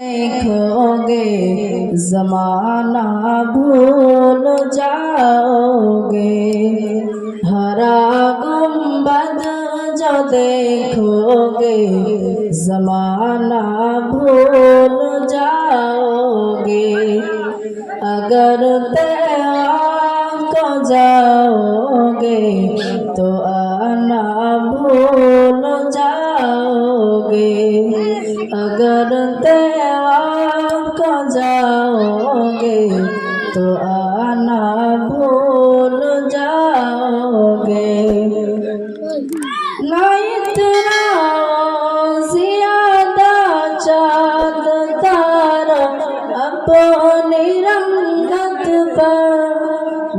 देखोगे, जमाना भूल जाओगे। हरा गुंबद जो देखोगे, जमाना भूल जाओगे। अगर तैयार को जाओगे तो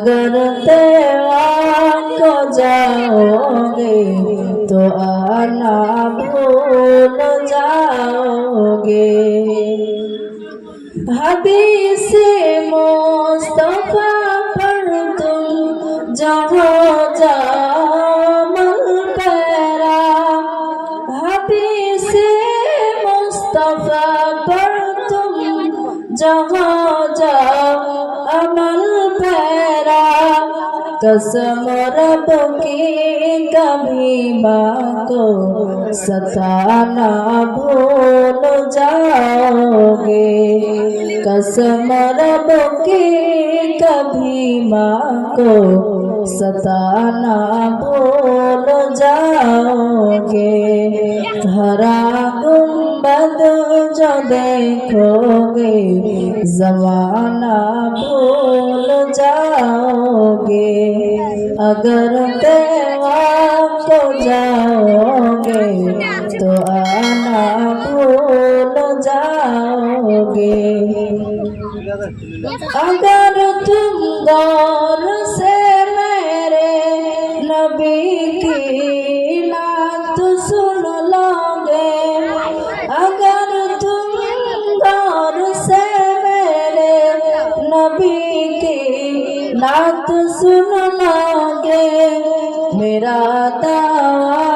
अगर तेरा को जाओगे तो आना भूल जाओगे हदीस मुस्तफा पर तुम जहाँ कसम रब की कभी माँ को सताना भूल जाओगे कसम रब की कभी माँ को सताना भूल जाओगे हरा गुम्बद जो देखोगे जमाना भूल अगर तेवा को जाओगे तो आना भूल जाओगे अगर तुम गौर से मेरे नबी की नात सुन लोगे अगर तुम गौर से मेरे नबी की नात सुन लोगे मेरा दावा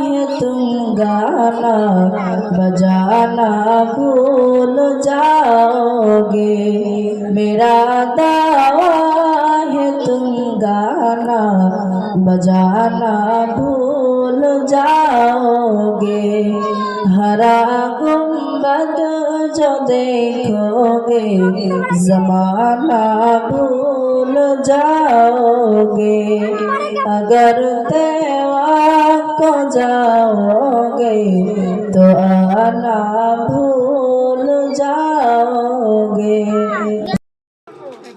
है तुम गाना बजाना भूल जाओगे मेरा दावा है तुम गाना बजाना भूल जो देखोगे जमाना भूल जाओगे अगर तेवा को जाओगे तो आना भूल जाओगे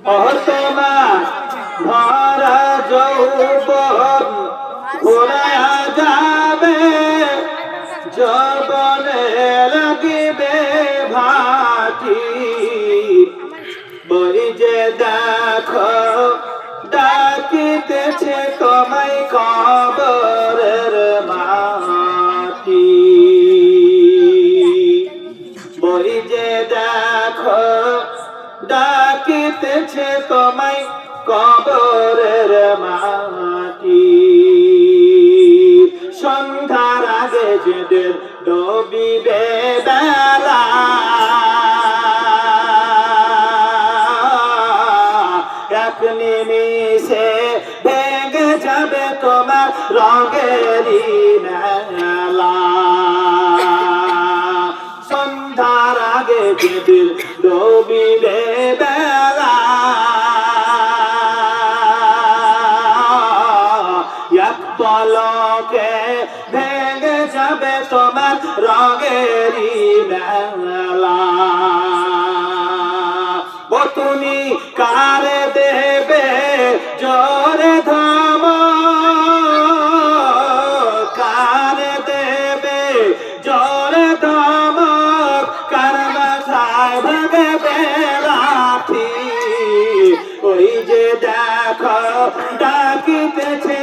बहुत जो ডাকিতেছে তোমায় কবরের মাটি। বই যে দেখো, ডাকিতেছে তোমায় কবরের মাটি। সন্ধ্যার আগে যেদের ডবিবে বেলা, এক নিমিষে মেলা সন্ধ্যার আগে যেদিন বেলা পলকে ভেঙে যাবে তোমার রঙেরই মেলা ও তুমি কারে ওই যে দেখো ডাকিতেছে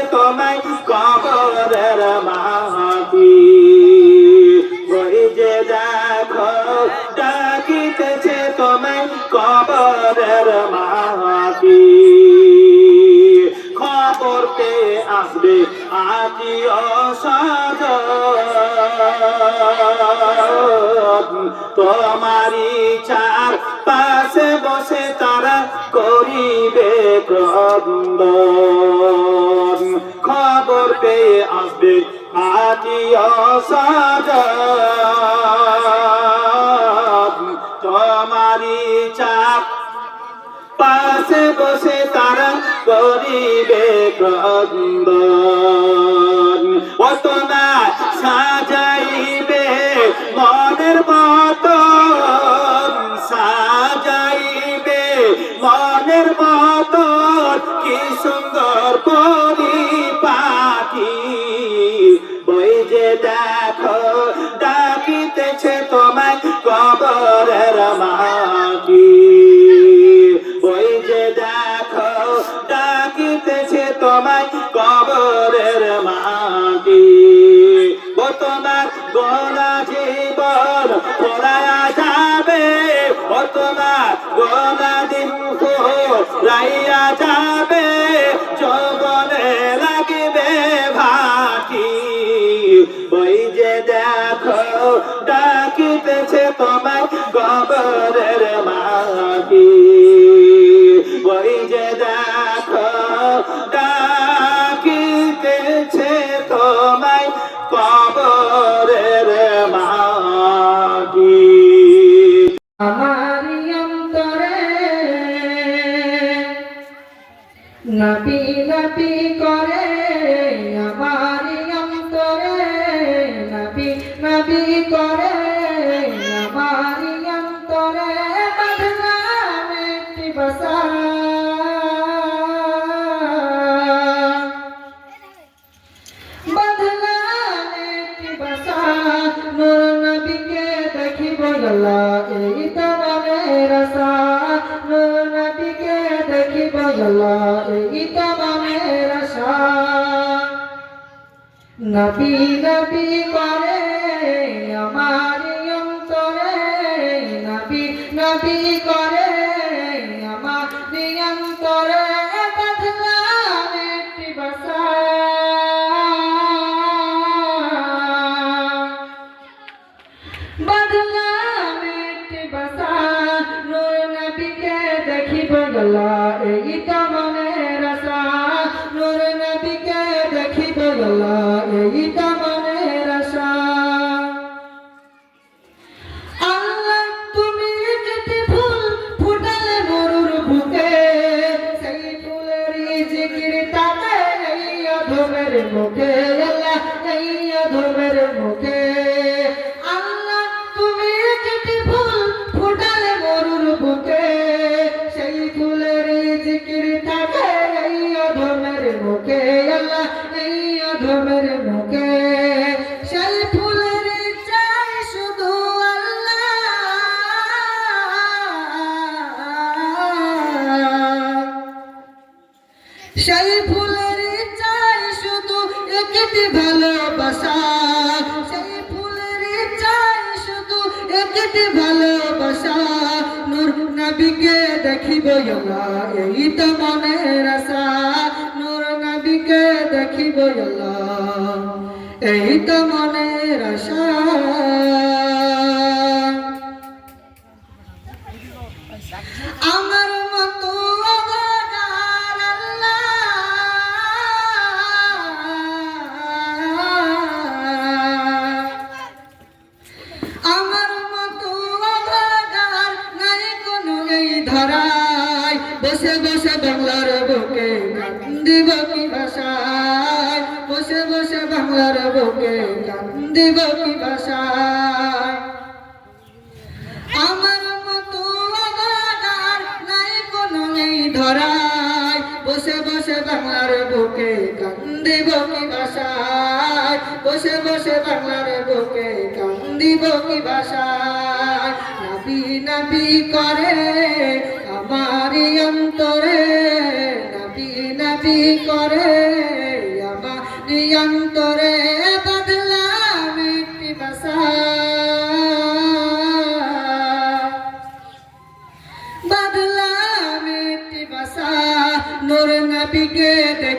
চাপ। পাশে বসে তারা করিবে ক্রন্দন। অত না সাজাইবে মনের মতো সাজাইবে মনের মতো কি সুন্দর পরিপাটি। বই যে দেখো, ডাকিতেছে তোমায় কবরের তোমায় কবরের মাটি। ও তোমার গোনা জীবন পড়ায়া যাবে। ও তোমার গোনা দিন রাইয়া যাবে। যৌবনে লাগবে ভাটি। ওই যে দেখো, ডাকিতেছে তোমায় কবরের মাটি। ওই যে দেখো তোমায় এই তো আশা। নবী নবী করে আমার অন্তরে নবী নবী করে মুখে, আল্লাহ, এই অধমের মুখে। সেই ফুলের চাই শুধু আল্লাহ। সেই ফুলের চাই শুধু একটি ভালোবাসা। সেই ফুলের চাই শুধু একটি ভালোবাসা। নূর নবীকে দেখিব এই তো মনের আশা। দেখিব এই তো মনের আশা। বাংলার বুকে কান্দিব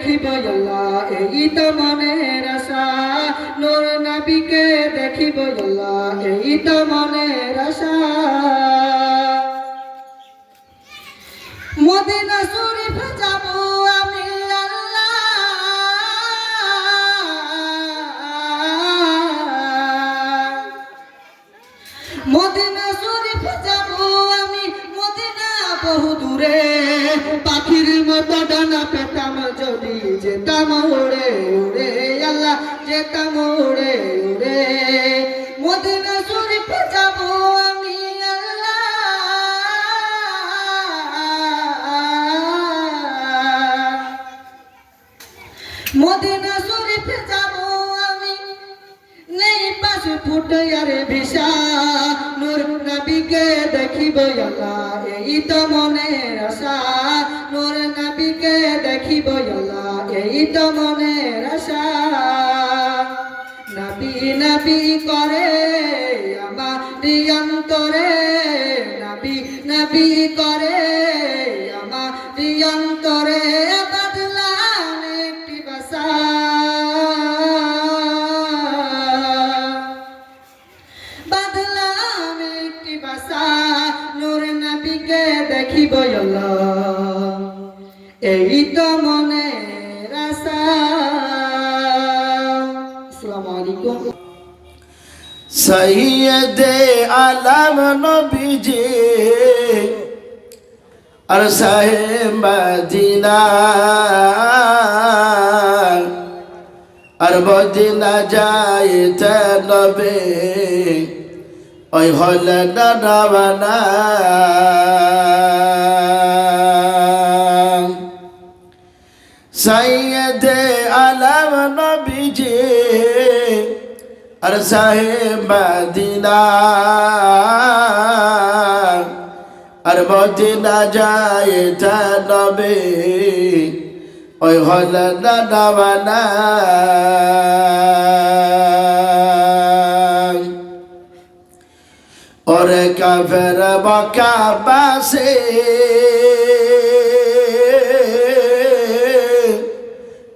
দেখিব এই তো মনের আশা। নূর নবীকে দেখিব এই তো মনের বহু দূরে পাখির মতো ডানা পেতাম যদি যেতাম উড়ে উড়ে আল্লাহ, যেতাম উড়ে উড়ে মদিনা শরীফ যাব আমি আল্লাহ। মদিনা শরীফ যাব আমি, নেই পাশে ফুটে আরে ভিসা। নবীকে দেখিব আল্লাহ এই তো মনের আশা। নূর নবীকে দেখিব আল্লাহ এই তো মনের আশা। নবী নবী করে নবীজি। আর সাহেব আর মদিনা যাইতে নবে। ওই হলে ডানা সৈয়দ আলম নবীজি আর সাহেব মদিনা, আর মদিনা যায় তা নবে, ওই হল দাদাবানা ওরে কাফের বকা বাসে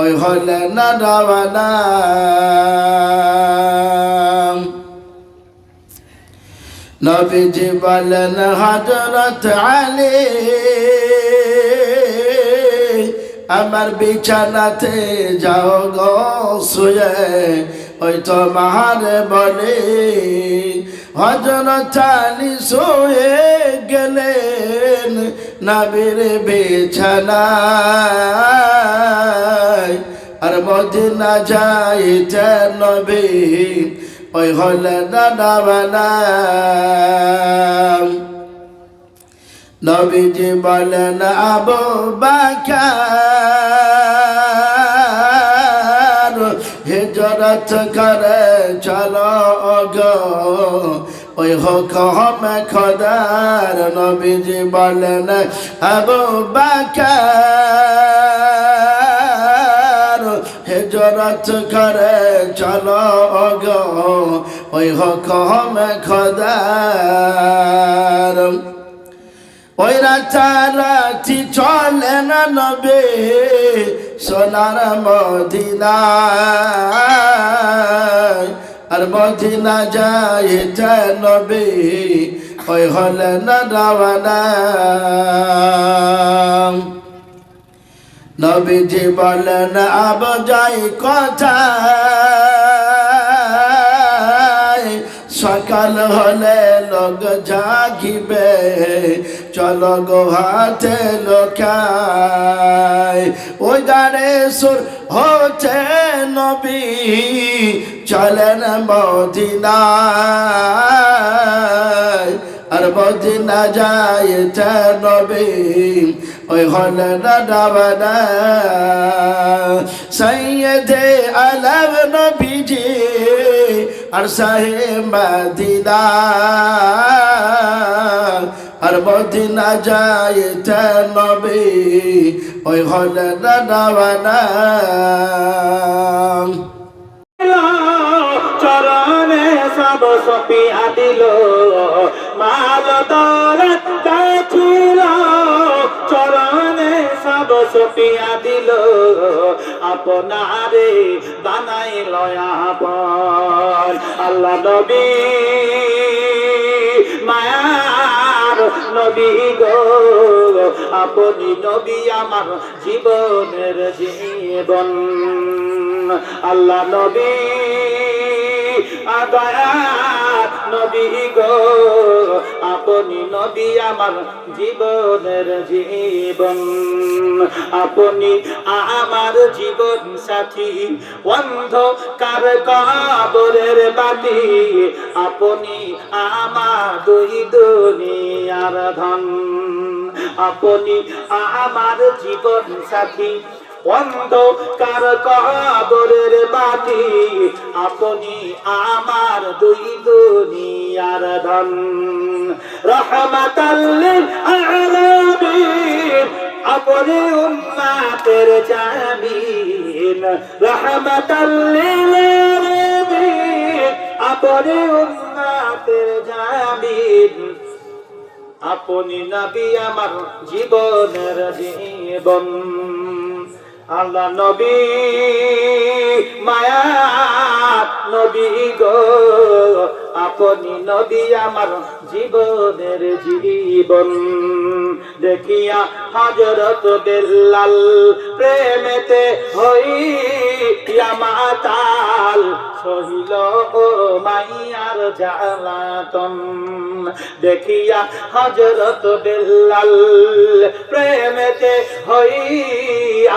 ওই হলে না রাওয়ানা নবীজি বলেন হজরত আলী, আমার বিছানাতে যাও গো, শুয়ে। ওই তো মাহারে বলে হজরত আলী শুয়ে গেলেন নবীর বিছানায়। আর মদিনা যাইতে নবী ওই হলে দাদা বানা। নবীজি বলেন, আবু বাকার, হিজরত করে চলো গো। ওই হোক হমে খদার। নবীজি বলেন, আবু বাকার হিজরত করে, চলো গো ওই হোক হমে খদার। ওই রাতারাতি চলে না নবে, সোনার মদিনা। আর মদিনা যায় নবে, ওই হলে না রাওয়ানা নবীজি বলেন, আব যাই কথা সকাল হলে লোক জাগিবে, চল গো হাতে লোকায়। ওই গানে সুর হচ্ছে নবী, চলেন মদিনায়। আর মদিনা যায় নবী ওই হলে ডাবানা সৈয়দে আলম নবীজি আর সাহে মদিনা। আর মদিনা যায় নবী ওই হলে ডাবানা চরণে সব সপিয়া দিল, মাল সপিয়া দিল, আপনারে বানাই লয়াপন আল্লাহ নবী, মায়ার নবী গো, আপনি নবী আমার জীবনের জীবন। আল্লাহ নবী দয়ার নবী গো, আপনি নবী আমার জীবনের জীবন। আপনি আমার জীবন সাথী, অন্ধকার কবরের বাতি। আপনি আমার দুই দুনিয়ার ধন। আপনি আমার জীবন সাথী অন্ধকার কবরের বাতি? আপনি আমার দুই দুনিয়ার ধন। রহমাতাল্লিল আলামিন। আপনি উম্মাতের জামিন। রহমাতাল্লিল আলামিন। আপনি উম্মাতের জামিন। আপনি নবী আমার জীবনের জীবন। আল্লাহ নবী, মায়া নবী গো। আপনি নবী আমার জীবনের জীবন। দেখিয়া হজরত বেল্লাল প্রেমেতে হইয়া মাতাল সহিল ও মাইয়ার জালাতন দেখিয়া হজরত বেল্লাল প্রেমেতে হই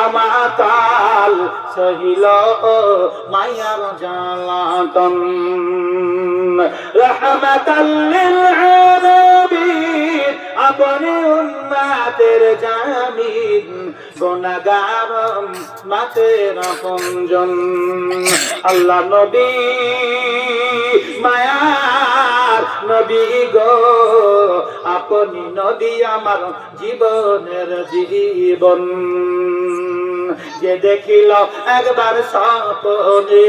আমাতাল সহিল মায়ার জালাতন রহমতাল্লিল আলামিন, আপনি উম্মাতের জামিন, গুনাহগার মাতের আপনজন। আল্লাহ নবী মায়ার নবী গো, আপনি নবী আমার জীবনের জীবন। যে দেখিল একবার স্বপনে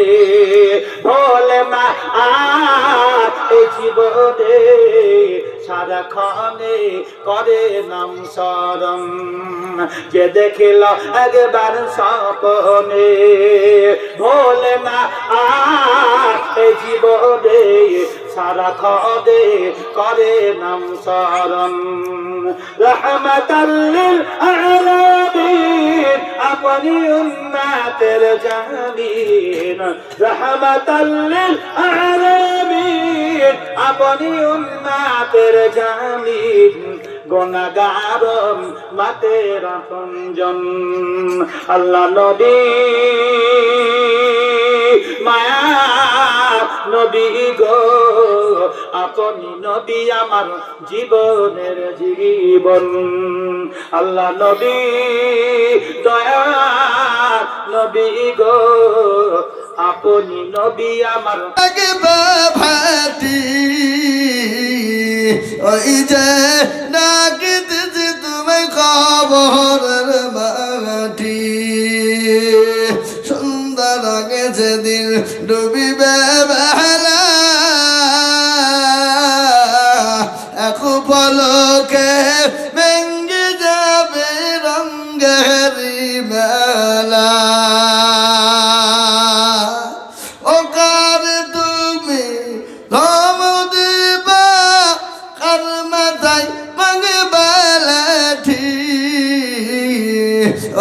ভোলে মা, আর এই জীবনে সারাক্ষণে করে নাম স্মরণ। যে দেখিল একবার স্বপনে ভোলে মা, আর জীবনে সারা খদে করে নাম স্মরণ। রহমতাল্লিল আপনি উম্মাতের জামিন। রহমতাল্লিল আপনি উম্মাতের জামিন। গুনাহগার মাতের আপনজন আল্লাহ নবী, মায়া নবী গো। আমার জীবনের জীবন। আল্লাহ নবী দয়া নবী গো, আপনি নবী আমার। ভাতি ওই যে ডাকিতেছি তুমি খবরের মাটি। সুন্দর গেছে দিন ডুবিবে মেলা ও কার তুমি ধম দিবা, কার মাথায় মাগে বেলাঠি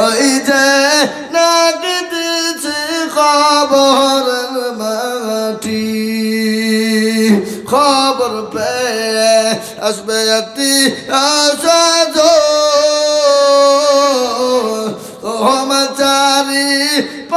ওই যে নাগতেছে খবর মাটি। খবর আসবে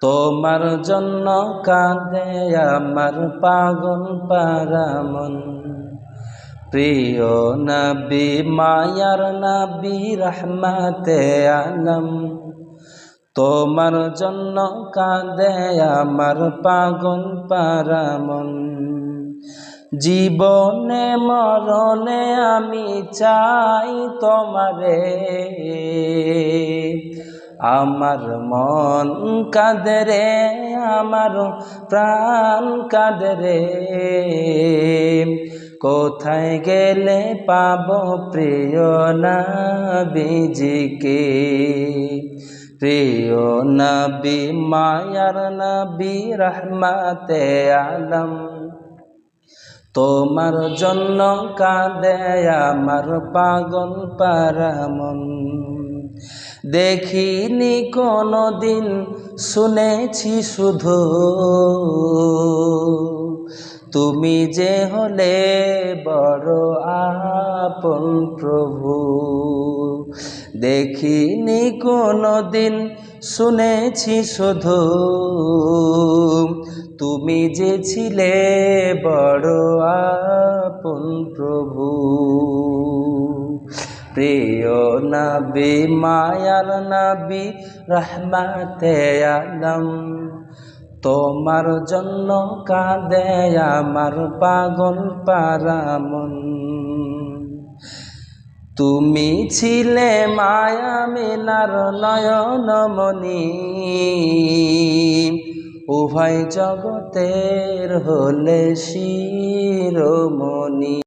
তোমার জন্য কাঁদে আমার পাগল পারামন। প্রিয় নবী, মায়ার নবী, রহমতে আলম। তোমার জন্য কাঁদে আমার পাগল পারামন। জীবনে মরণে আমি চাই তোমারে। আমার মন কাঁদরে আমার প্রাণ কাঁদরে কোথায় গেলে পাব প্রিয় নবীজিকে? প্রিয় নবী, মায়ার নবী, রহমাতে আলম। তোমার জন্য কাঁদে আমার পাগল পারামন। দেখিনি কোনো দিন শুনেছি শুধু। তুমি যে হলে বড় আপন প্রভু। দেখিনি কোনো দিন শুনেছি শুধু। তুমি যে ছিলে বড় আপন প্রভু। প্রিয় নবী, মায়ার নবী, রহমাতে আলম। তোমার জন্য কাঁদে আমার পাগল পারামন। তুমি ছিলে মায়া মিনার নয়নমণি উভয় জগতের হলে শিরোমণি।